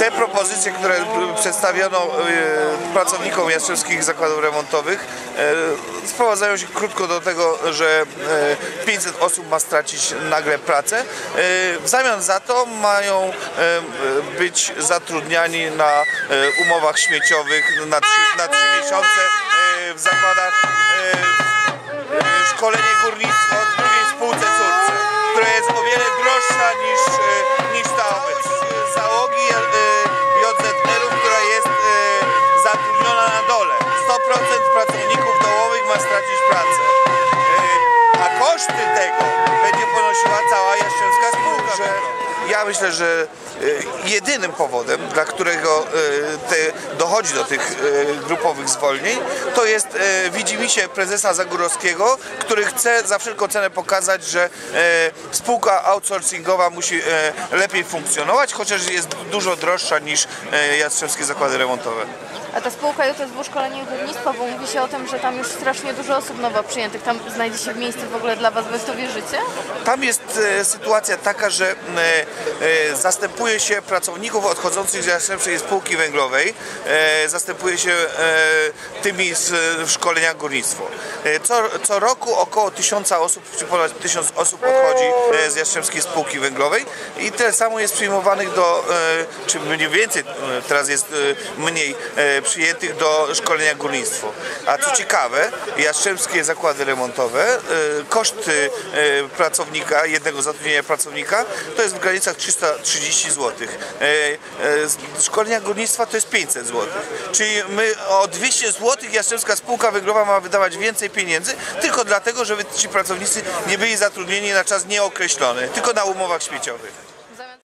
te propozycje, które przedstawiono e, pracownikom Jastrzębskich Zakładów Remontowych e, sprowadzają się krótko do tego, że e, 500 osób ma stracić nagle pracę. E, W zamian za to mają e, być zatrudniani na e, umowach śmieciowych na trzy, na trzy miesiące e, w zakładach e, e, szkolenie górnictwo ja myślę, że e, jedynym powodem, dla którego e, te, dochodzi do tych e, grupowych zwolnień, to jest widzimisię prezesa Zagórowskiego, który chce za wszelką cenę pokazać, że spółka outsourcingowa musi lepiej funkcjonować, chociaż jest dużo droższa niż Jastrzębskie Zakłady Remontowe. A ta spółka JSW Szkolenie i Górnictwo, bo mówi się o tym, że tam już strasznie dużo osób nowo przyjętych. Tam znajdzie się miejsce w ogóle dla Was, Wy w to wierzycie? Tam jest e, sytuacja taka, że e, e, zastępuje się pracowników odchodzących z Jastrzębskiej Spółki Węglowej, e, zastępuje się e, tymi z szkolenia górnictwo. E, co, co roku około tysiąca osób, czy ponad tysiąc osób odchodzi z Jastrzębskiej Spółki Węglowej i tyle samo jest przyjmowanych do, czy mniej więcej, teraz jest mniej przyjętych do szkolenia górnictwo. A co ciekawe, Jastrzębskie Zakłady Remontowe, e, koszty e, pracownika, jednego zatrudnienia pracownika, to jest w granicach 330 zł. E, Szkolenia górnictwa to jest 500 zł. Czyli my o 200 zł Jastrzębska Spółka Węglowa ma wydawać więcej pieniędzy, tylko dlatego, żeby ci pracownicy nie byli zatrudnieni na czas nieokreślony, tylko na umowach śmieciowych.